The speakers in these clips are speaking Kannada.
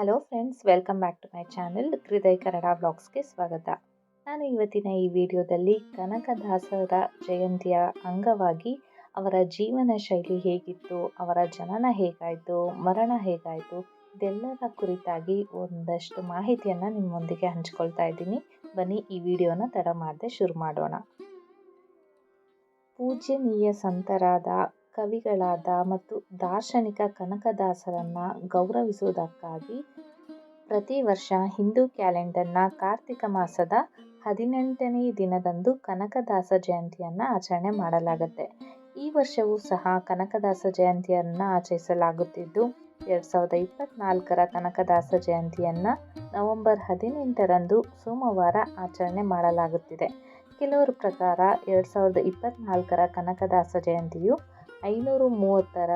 Hello friends welcome back to my channel Hridaya Kannada ವ್ಲಾಗ್ಸ್ಗೆ ಸ್ವಾಗತ. ನಾನು ಇವತ್ತಿನ ಈ ವಿಡಿಯೋದಲ್ಲಿ ಕನಕದಾಸರ ಜಯಂತಿಯ ಅಂಗವಾಗಿ ಅವರ ಜೀವನ ಶೈಲಿ ಹೇಗಿತ್ತು, ಅವರ ಜನನ ಹೇಗಾಯಿತು, ಮರಣ ಹೇಗಾಯಿತು, ಇದೆಲ್ಲರ ಕುರಿತಾಗಿ ಒಂದಷ್ಟು ಮಾಹಿತಿಯನ್ನು ನಿಮ್ಮೊಂದಿಗೆ ಹಂಚ್ಕೊಳ್ತಾ ಇದ್ದೀನಿ. ಬನ್ನಿ, ಈ ವಿಡಿಯೋನ ತಡ ಮಾಡದೆ ಶುರು ಮಾಡೋಣ. ಪೂಜ್ಯನೀಯ ಸಂತರಾದ ಕವಿಗಳಾದ ಮತ್ತು ದಾರ್ಶನಿಕ ಕನಕದಾಸರನ್ನು ಗೌರವಿಸುವುದಕ್ಕಾಗಿ ಪ್ರತಿ ವರ್ಷ ಹಿಂದೂ ಕ್ಯಾಲೆಂಡರ್ನ ಕಾರ್ತಿಕ ಮಾಸದ ಹದಿನೆಂಟನೇ ದಿನದಂದು ಕನಕದಾಸ ಜಯಂತಿಯನ್ನು ಆಚರಣೆ ಮಾಡಲಾಗುತ್ತೆ. ಈ ವರ್ಷವೂ ಸಹ ಕನಕದಾಸ ಜಯಂತಿಯನ್ನು ಆಚರಿಸಲಾಗುತ್ತಿದ್ದು, ಎರಡು ಸಾವಿರದ ಇಪ್ಪತ್ತ್ನಾಲ್ಕರ ಕನಕದಾಸ ಜಯಂತಿಯನ್ನು ನವೆಂಬರ್ ಹದಿನೆಂಟರಂದು ಸೋಮವಾರ ಆಚರಣೆ ಮಾಡಲಾಗುತ್ತಿದೆ. ಕೆಲವರ ಪ್ರಕಾರ ಎರಡು ಸಾವಿರದ ಇಪ್ಪತ್ತ್ನಾಲ್ಕರ ಕನಕದಾಸ ಜಯಂತಿಯು ಐನೂರು ಮೂವತ್ತರ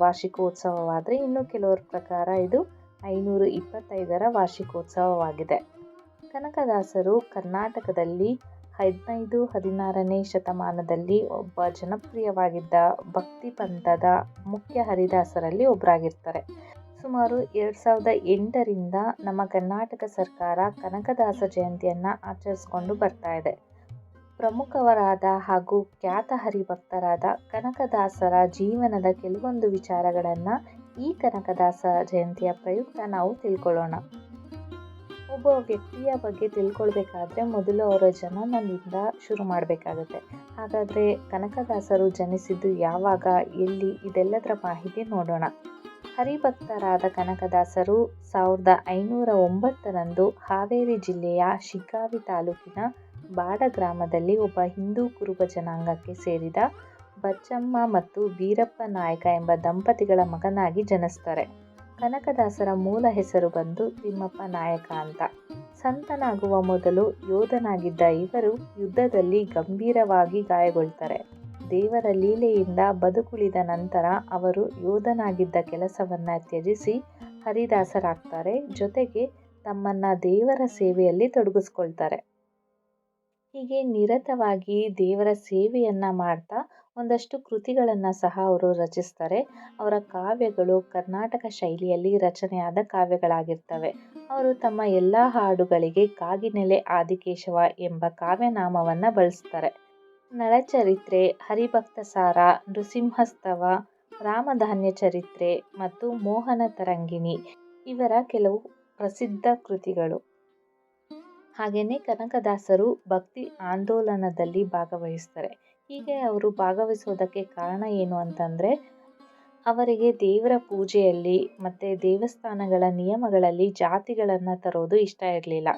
ವಾರ್ಷಿಕೋತ್ಸವವಾದರೆ ಇನ್ನು ಕೆಲವರ ಪ್ರಕಾರ ಇದು ಐನೂರು ಇಪ್ಪತ್ತೈದರ ವಾರ್ಷಿಕೋತ್ಸವವಾಗಿದೆ. ಕನಕದಾಸರು ಕರ್ನಾಟಕದಲ್ಲಿ ಹದಿನೈದು ಹದಿನಾರನೇ ಶತಮಾನದಲ್ಲಿ ಒಬ್ಬ ಜನಪ್ರಿಯವಾಗಿದ್ದ ಭಕ್ತಿ ಪಂಥದ ಮುಖ್ಯ ಹರಿದಾಸರಲ್ಲಿ ಒಬ್ಬರಾಗಿರ್ತಾರೆ ಸುಮಾರು ಎರಡು ಸಾವಿರದ ಎಂಟರಿಂದ ನಮ್ಮ ಕರ್ನಾಟಕ ಸರ್ಕಾರ ಕನಕದಾಸ ಜಯಂತಿಯನ್ನು ಆಚರಿಸ್ಕೊಂಡು ಬರ್ತಾ ಇದೆ. ಪ್ರಮುಖವರಾದ ಹಾಗೂ ಖ್ಯಾತ ಹರಿಭಕ್ತರಾದ ಕನಕದಾಸರ ಜೀವನದ ಕೆಲವೊಂದು ವಿಚಾರಗಳನ್ನು ಈ ಕನಕದಾಸ ಜಯಂತಿಯ ಪ್ರಯುಕ್ತ ನಾವು ತಿಳ್ಕೊಳ್ಳೋಣ. ಒಬ್ಬ ವ್ಯಕ್ತಿಯ ಬಗ್ಗೆ ತಿಳ್ಕೊಳ್ಬೇಕಾದ್ರೆ ಮೊದಲು ಅವರ ಜನನದಿಂದ ಶುರು ಮಾಡಬೇಕಾಗುತ್ತೆ. ಹಾಗಾದರೆ ಕನಕದಾಸರು ಜನಿಸಿದ್ದು ಯಾವಾಗ, ಎಲ್ಲಿ, ಇದೆಲ್ಲದರ ಮಾಹಿತಿ ನೋಡೋಣ. ಹರಿಭಕ್ತರಾದ ಕನಕದಾಸರು ಸಾವಿರದ ಐನೂರ ಒಂಬತ್ತರಂದು ಹಾವೇರಿ ಜಿಲ್ಲೆಯ ಶಿಗ್ಗಾವಿ ತಾಲೂಕಿನ ಬಾಡ ಗ್ರಾಮದಲ್ಲಿ ಒಬ್ಬ ಹಿಂದೂ ಕುರುಬ ಜನಾಂಗಕ್ಕೆ ಸೇರಿದ ಬಚ್ಚಮ್ಮ ಮತ್ತು ವೀರಪ್ಪ ನಾಯಕ ಎಂಬ ದಂಪತಿಗಳ ಮಗನಾಗಿ ಜನಿಸ್ತಾರೆ. ಕನಕದಾಸರ ಮೂಲ ಹೆಸರು ಬಂದು ತಿಮ್ಮಪ್ಪ ನಾಯಕ ಅಂತ. ಸಂತನಾಗುವ ಮೊದಲು ಯೋಧನಾಗಿದ್ದ ಇವರು ಯುದ್ಧದಲ್ಲಿ ಗಂಭೀರವಾಗಿ ಗಾಯಗೊಳ್ತಾರೆ. ದೇವರ ಲೀಲೆಯಿಂದ ಬದುಕುಳಿದ ನಂತರ ಅವರು ಯೋಧನಾಗಿದ್ದ ಕೆಲಸವನ್ನು ತ್ಯಜಿಸಿ ಹರಿದಾಸರಾಗ್ತಾರೆ. ಜೊತೆಗೆ ತಮ್ಮನ್ನು ದೇವರ ಸೇವೆಯಲ್ಲಿ ತೊಡಗಿಸ್ಕೊಳ್ತಾರೆ. ಹೀಗೆ ನಿರತವಾಗಿ ದೇವರ ಸೇವೆಯನ್ನು ಮಾಡ್ತಾ ಒಂದಷ್ಟು ಕೃತಿಗಳನ್ನು ಸಹ ಅವರು ರಚಿಸ್ತಾರೆ. ಅವರ ಕಾವ್ಯಗಳು ಕರ್ನಾಟಕ ಶೈಲಿಯಲ್ಲಿ ರಚನೆಯಾದ ಕಾವ್ಯಗಳಾಗಿರ್ತವೆ. ಅವರು ತಮ್ಮ ಎಲ್ಲ ಹಾಡುಗಳಿಗೆ ಕಾಗಿನೆಲೆ ಆದಿಕೇಶವ ಎಂಬ ಕಾವ್ಯನಾಮವನ್ನು ಬಳಸ್ತಾರೆ. ನಳಚರಿತ್ರೆ, ಹರಿಭಕ್ತ ಸಾರ, ನೃಸಿಂಹಸ್ತವ, ರಾಮಧಾನ್ಯ ಚರಿತ್ರೆ ಮತ್ತು ಮೋಹನ ತರಂಗಿಣಿ ಇವರ ಕೆಲವು ಪ್ರಸಿದ್ಧ ಕೃತಿಗಳು. ಹಾಗೆಯೇ ಕನಕದಾಸರು ಭಕ್ತಿ ಆಂದೋಲನದಲ್ಲಿ ಭಾಗವಹಿಸ್ತಾರೆ. ಹೀಗೆ ಅವರು ಭಾಗವಹಿಸೋದಕ್ಕೆ ಕಾರಣ ಏನು ಅಂತಂದರೆ, ಅವರಿಗೆ ದೇವರ ಪೂಜೆಯಲ್ಲಿ ಮತ್ತು ದೇವಸ್ಥಾನಗಳ ನಿಯಮಗಳಲ್ಲಿ ಜಾತಿಗಳನ್ನು ತರೋದು ಇಷ್ಟ ಇರಲಿಲ್ಲ.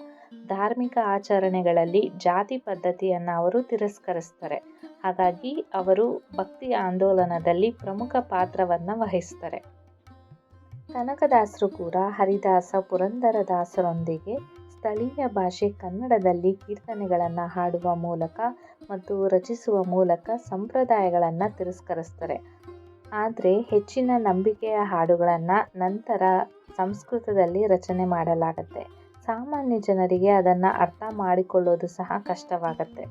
ಧಾರ್ಮಿಕ ಆಚರಣೆಗಳಲ್ಲಿ ಜಾತಿ ಪದ್ಧತಿಯನ್ನು ಅವರು ತಿರಸ್ಕರಿಸ್ತಾರೆ. ಹಾಗಾಗಿ ಅವರು ಭಕ್ತಿ ಆಂದೋಲನದಲ್ಲಿ ಪ್ರಮುಖ ಪಾತ್ರವನ್ನು ವಹಿಸ್ತಾರೆ. ಕನಕದಾಸರು ಕೂಡ ಹರಿದಾಸ, ಪುರಂದರದಾಸರೊಂದಿಗೆ ಸ್ಥಳೀಯ ಭಾಷೆ ಕನ್ನಡದಲ್ಲಿ ಕೀರ್ತನೆಗಳನ್ನು ಹಾಡುವ ಮೂಲಕ ಮತ್ತು ರಚಿಸುವ ಮೂಲಕ ಸಂಪ್ರದಾಯಗಳನ್ನು ತಿರಸ್ಕರಿಸ್ತಾರೆ. ಆದರೆ ಹೆಚ್ಚಿನ ನಂಬಿಕೆಯ ಹಾಡುಗಳನ್ನು ನಂತರ ಸಂಸ್ಕೃತದಲ್ಲಿ ರಚನೆ ಮಾಡಲಾಗತ್ತೆ. ಸಾಮಾನ್ಯ ಜನರಿಗೆ ಅದನ್ನು ಅರ್ಥ ಮಾಡಿಕೊಳ್ಳೋದು ಸಹ ಕಷ್ಟವಾಗತ್ತೆ.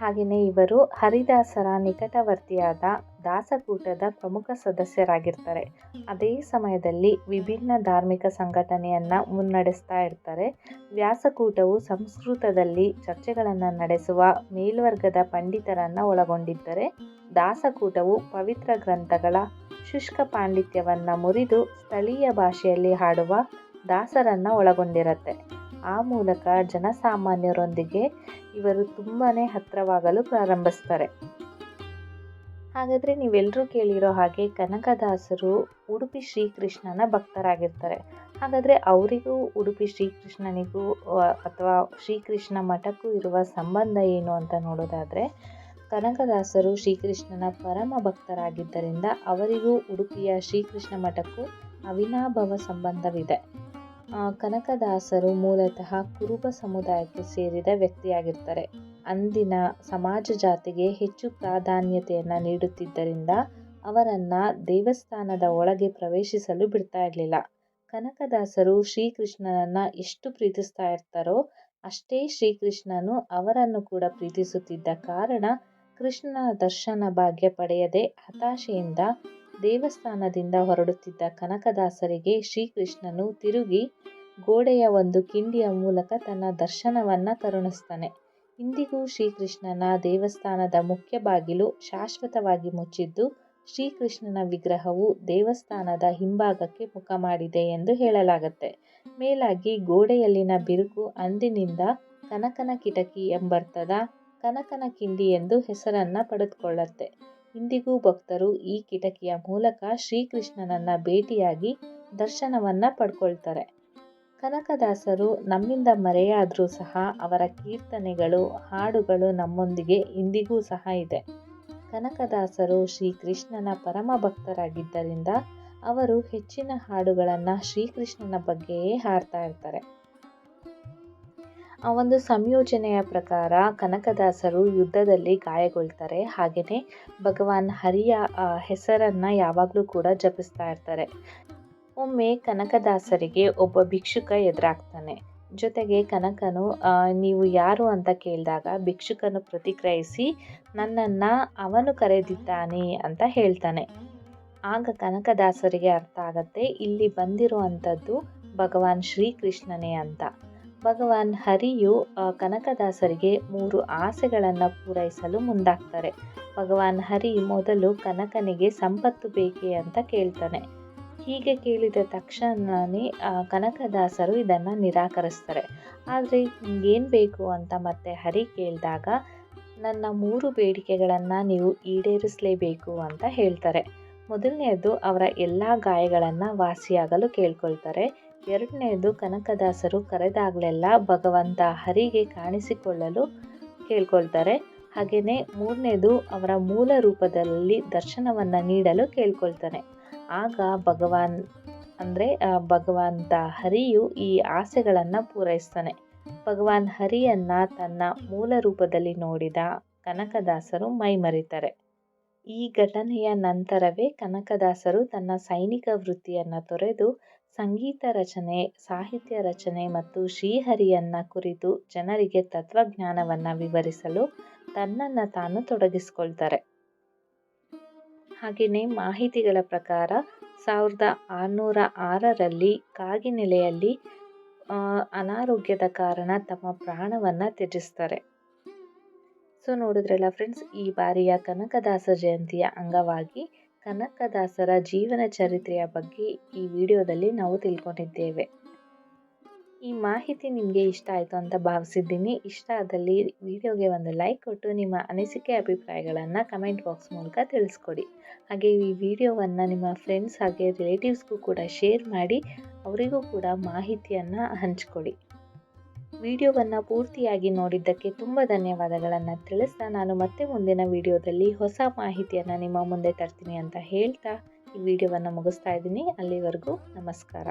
ಹಾಗೆಯೇ ಇವರು ಹರಿದಾಸರ ನಿಕಟವರ್ತಿಯಾದ ದಾಸಕೂಟದ ಪ್ರಮುಖ ಸದಸ್ಯರಾಗಿರ್ತಾರೆ. ಅದೇ ಸಮಯದಲ್ಲಿ ವಿಭಿನ್ನ ಧಾರ್ಮಿಕ ಸಂಘಟನೆಯನ್ನು ಮುನ್ನಡೆಸ್ತಾ ಇರ್ತಾರೆ. ವ್ಯಾಸಕೂಟವು ಸಂಸ್ಕೃತದಲ್ಲಿ ಚರ್ಚೆಗಳನ್ನು ನಡೆಸುವ ಮೇಲ್ವರ್ಗದ ಪಂಡಿತರನ್ನು ಒಳಗೊಂಡಿದ್ದರೆ, ದಾಸಕೂಟವು ಪವಿತ್ರ ಗ್ರಂಥಗಳ ಶುಷ್ಕ ಪಾಂಡಿತ್ಯವನ್ನು ಮುರಿದು ಸ್ಥಳೀಯ ಭಾಷೆಯಲ್ಲಿ ಹಾಡುವ ದಾಸರನ್ನು ಒಳಗೊಂಡಿರುತ್ತೆ. ಆ ಮೂಲಕ ಜನಸಾಮಾನ್ಯರೊಂದಿಗೆ ಇವರು ತುಂಬಾ ಹತ್ತಿರವಾಗಲು ಪ್ರಾರಂಭಿಸ್ತಾರೆ. ಹಾಗಾದರೆ ನೀವೆಲ್ಲರೂ ಕೇಳಿರೋ ಹಾಗೆ ಕನಕದಾಸರು ಉಡುಪಿ ಶ್ರೀಕೃಷ್ಣನ ಭಕ್ತರಾಗಿರ್ತಾರೆ. ಹಾಗಾದರೆ ಅವರಿಗೂ ಉಡುಪಿ ಶ್ರೀಕೃಷ್ಣನಿಗೂ ಅಥವಾ ಶ್ರೀಕೃಷ್ಣ ಮಠಕ್ಕೂ ಇರುವ ಸಂಬಂಧ ಏನು ಅಂತ ನೋಡೋದಾದರೆ, ಕನಕದಾಸರು ಶ್ರೀಕೃಷ್ಣನ ಪರಮ ಭಕ್ತರಾಗಿದ್ದರಿಂದ ಅವರಿಗೂ ಉಡುಪಿಯ ಶ್ರೀಕೃಷ್ಣ ಮಠಕ್ಕೂ ಅವಿನಾಭವ ಸಂಬಂಧವಿದೆ. ಕನಕದಾಸರು ಮೂಲತಃ ಕುರುಬ ಸಮುದಾಯಕ್ಕೆ ಸೇರಿದ ವ್ಯಕ್ತಿಯಾಗಿರ್ತಾರೆ. ಅಂದಿನ ಸಮಾಜ ಜಾತಿಗೆ ಹೆಚ್ಚು ಪ್ರಾಧಾನ್ಯತೆಯನ್ನು ನೀಡುತ್ತಿದ್ದರಿಂದ ಅವರನ್ನು ದೇವಸ್ಥಾನದ ಒಳಗೆ ಪ್ರವೇಶಿಸಲು ಬಿಡ್ತಾ ಇರಲಿಲ್ಲ. ಕನಕದಾಸರು ಶ್ರೀಕೃಷ್ಣನನ್ನು ಎಷ್ಟು ಪ್ರೀತಿಸ್ತಾ ಇರ್ತಾರೋ ಅಷ್ಟೇ ಶ್ರೀಕೃಷ್ಣನು ಅವರನ್ನು ಕೂಡ ಪ್ರೀತಿಸುತ್ತಿದ್ದ ಕಾರಣ ಕೃಷ್ಣನ ದರ್ಶನ ಭಾಗ್ಯ ಪಡೆಯದೆ ಹತಾಶೆಯಿಂದ ದೇವಸ್ಥಾನದಿಂದ ಹೊರಡುತ್ತಿದ್ದ ಕನಕದಾಸರಿಗೆ ಶ್ರೀಕೃಷ್ಣನು ತಿರುಗಿ ಗೋಡೆಯ ಒಂದು ಕಿಂಡಿಯ ಮೂಲಕ ತನ್ನ ದರ್ಶನವನ್ನು ಕರುಣಿಸ್ತಾನೆ ಇಂದಿಗೂ ಶ್ರೀಕೃಷ್ಣನ ದೇವಸ್ಥಾನದ ಮುಖ್ಯ ಬಾಗಿಲು ಶಾಶ್ವತವಾಗಿ ಮುಚ್ಚಿದ್ದು, ಶ್ರೀಕೃಷ್ಣನ ವಿಗ್ರಹವು ದೇವಸ್ಥಾನದ ಹಿಂಭಾಗಕ್ಕೆ ಮುಖ ಮಾಡಿದೆ ಎಂದು ಹೇಳಲಾಗುತ್ತೆ. ಮೇಲಾಗಿ ಗೋಡೆಯಲ್ಲಿನ ಬಿರುಕು ಅಂದಿನಿಂದ ಕನಕನ ಕಿಟಕಿ ಎಂಬರ್ಥದ ಕನಕನ ಕಿಂಡಿ ಎಂದು ಹೆಸರನ್ನು ಪಡೆದುಕೊಳ್ಳುತ್ತೆ. ಇಂದಿಗೂ ಭಕ್ತರು ಈ ಕಿಟಕಿಯ ಮೂಲಕ ಶ್ರೀಕೃಷ್ಣನನ್ನ ಭೇಟಿಯಾಗಿ ದರ್ಶನವನ್ನು ಪಡ್ಕೊಳ್ತಾರೆ. ಕನಕದಾಸರು ನಮ್ಮಿಂದ ಮರೆಯಾದರೂ ಸಹ ಅವರ ಕೀರ್ತನೆಗಳು, ಹಾಡುಗಳು ನಮ್ಮೊಂದಿಗೆ ಇಂದಿಗೂ ಸಹ ಇದೆ. ಕನಕದಾಸರು ಶ್ರೀಕೃಷ್ಣನ ಪರಮ ಭಕ್ತರಾಗಿದ್ದರಿಂದ ಅವರು ಹೆಚ್ಚಿನ ಹಾಡುಗಳನ್ನು ಶ್ರೀಕೃಷ್ಣನ ಬಗ್ಗೆಯೇ ಹಾಡ್ತಾ ಇರ್ತಾರೆ. ಆ ಒಂದು ಸಂಯೋಜನೆಯ ಪ್ರಕಾರ ಕನಕದಾಸರು ಯುದ್ಧದಲ್ಲಿ ಗಾಯಗೊಳ್ತಾರೆ. ಹಾಗೆಯೇ ಭಗವಾನ್ ಹರಿಯ ಹೆಸರನ್ನು ಯಾವಾಗಲೂ ಕೂಡ ಜಪಿಸ್ತಾ ಇರ್ತಾರೆ. ಒಮ್ಮೆ ಕನಕದಾಸರಿಗೆ ಒಬ್ಬ ಭಿಕ್ಷುಕ ಎದುರಾಗ್ತಾನೆ. ಜೊತೆಗೆ ಕನಕನು ನೀವು ಯಾರು ಅಂತ ಕೇಳಿದಾಗ ಭಿಕ್ಷುಕನು ಪ್ರತಿಕ್ರಿಯಿಸಿ, ನನ್ನನ್ನು ಅವನು ಕರೆದಿದ್ದಾನೆ ಅಂತ ಹೇಳ್ತಾನೆ. ಆಗ ಕನಕದಾಸರಿಗೆ ಅರ್ಥ ಆಗತ್ತೆ, ಇಲ್ಲಿ ಬಂದಿರುವಂಥದ್ದು ಭಗವಾನ್ ಶ್ರೀಕೃಷ್ಣನೇ ಅಂತ. ಭಗವಾನ್ ಹರಿಯು ಕನಕದಾಸರಿಗೆ ಮೂರು ಆಸೆಗಳನ್ನು ಪೂರೈಸಲು ಮುಂದಾಗ್ತಾರೆ. ಭಗವಾನ್ ಹರಿ ಮೊದಲು ಕನಕನಿಗೆ ಸಂಪತ್ತು ಬೇಕೇ ಅಂತ ಕೇಳ್ತಾನೆ. ಹೀಗೆ ಕೇಳಿದ ತಕ್ಷಣನೇ ಕನಕದಾಸರು ಇದನ್ನು ನಿರಾಕರಿಸ್ತಾರೆ. ಆದರೆ ಏನು ಬೇಕು ಅಂತ ಮತ್ತೆ ಹರಿ ಕೇಳಿದಾಗ, ನನ್ನ ಮೂರು ಬೇಡಿಕೆಗಳನ್ನು ನೀವು ಈಡೇರಿಸಲೇಬೇಕು ಅಂತ ಹೇಳ್ತಾರೆ. ಮೊದಲನೆಯದು ಅವರ ಎಲ್ಲ ಗಾಯಗಳನ್ನು ವಾಸಿಯಾಗಲು ಕೇಳ್ಕೊಳ್ತಾರೆ. ಎರಡನೆಯದು ಕನಕದಾಸರು ಕರೆದಾಗಲೆಲ್ಲ ಭಗವಂತ ಹರಿಗೆ ಕಾಣಿಸಿಕೊಳ್ಳಲು ಕೇಳ್ಕೊಳ್ತಾರೆ. ಹಾಗೆಯೇ ಮೂರನೇದು ಅವರ ಮೂಲ ರೂಪದಲ್ಲಿ ದರ್ಶನವನ್ನು ನೀಡಲು ಕೇಳ್ಕೊಳ್ತಾನೆ. ಆಗ ಭಗವಾನ್, ಅಂದರೆ ಭಗವಂತ ಹರಿಯು ಈ ಆಸೆಗಳನ್ನು ಪೂರೈಸ್ತಾನೆ. ಭಗವಾನ್ ಹರಿಯನ್ನು ತನ್ನ ಮೂಲ ರೂಪದಲ್ಲಿ ನೋಡಿದ ಕನಕದಾಸರು ಮೈಮರಿತಾರೆ. ಈ ಘಟನೆಯ ನಂತರವೇ ಕನಕದಾಸರು ತನ್ನ ಸೈನಿಕ ವೃತ್ತಿಯನ್ನು ತೊರೆದು ಸಂಗೀತ ರಚನೆ, ಸಾಹಿತ್ಯ ರಚನೆ ಮತ್ತು ಶ್ರೀಹರಿಯನ್ನ ಕುರಿತು ಜನರಿಗೆ ತತ್ವಜ್ಞಾನವನ್ನು ವಿವರಿಸಲು ತನ್ನನ್ನು ತಾನು ತೊಡಗಿಸ್ಕೊಳ್ತಾರೆ. ಹಾಗೆಯೇ ಮಾಹಿತಿಗಳ ಪ್ರಕಾರ ಸಾವಿರದ ಆರುನೂರ ಆರರಲ್ಲಿ ಕಾಗಿನೆಲೆಯಲ್ಲಿ ಅನಾರೋಗ್ಯದ ಕಾರಣ ತಮ್ಮ ಪ್ರಾಣವನ್ನು ತ್ಯಜಿಸ್ತಾರೆ. ಸೊ, ನೋಡಿದ್ರಲ್ಲ ಫ್ರೆಂಡ್ಸ್ ಈ ಬಾರಿಯ ಕನಕದಾಸ ಜಯಂತಿಯ ಅಂಗವಾಗಿ ಕನಕದಾಸರ ಜೀವನ ಚರಿತ್ರೆಯ ಬಗ್ಗೆ ಈ ವಿಡಿಯೋದಲ್ಲಿ ನಾವು ತಿಳ್ಕೊಂಡಿದ್ದೇವೆ. ಈ ಮಾಹಿತಿ ನಿಮಗೆ ಇಷ್ಟ ಆಯಿತು ಅಂತ ಭಾವಿಸಿದ್ದೀನಿ. ಇಷ್ಟ ಆದಲ್ಲಿ ವಿಡಿಯೋಗೆ ಒಂದು ಲೈಕ್ ಕೊಟ್ಟು ನಿಮ್ಮ ಅನಿಸಿಕೆ ಅಭಿಪ್ರಾಯಗಳನ್ನು ಕಮೆಂಟ್ ಬಾಕ್ಸ್ ಮೂಲಕ ತಿಳಿಸ್ಕೊಡಿ. ಹಾಗೆ ಈ ವಿಡಿಯೋವನ್ನು ನಿಮ್ಮ ಫ್ರೆಂಡ್ಸ್ ಹಾಗೆ ರಿಲೇಟಿವ್ಸ್ಗೂ ಕೂಡ ಶೇರ್ ಮಾಡಿ, ಅವರಿಗೂ ಕೂಡ ಮಾಹಿತಿಯನ್ನು ಹಂಚಿಕೊಡಿ. ವಿಡಿಯೋವನ್ನು ಪೂರ್ತಿಯಾಗಿ ನೋಡಿದ್ದಕ್ಕೆ ತುಂಬ ಧನ್ಯವಾದಗಳನ್ನು ತಿಳಿಸ್ತಾ ನಾನು ಮತ್ತೆ ಮುಂದಿನ ವಿಡಿಯೋದಲ್ಲಿ ಹೊಸ ಮಾಹಿತಿಯನ್ನು ನಿಮ್ಮ ಮುಂದೆ ತರ್ತೀನಿ ಅಂತ ಹೇಳ್ತಾ ಈ ವಿಡಿಯೋವನ್ನು ಮುಗಿಸ್ತಾ ಇದ್ದೀನಿ. ಅಲ್ಲಿವರೆಗೂ ನಮಸ್ಕಾರ.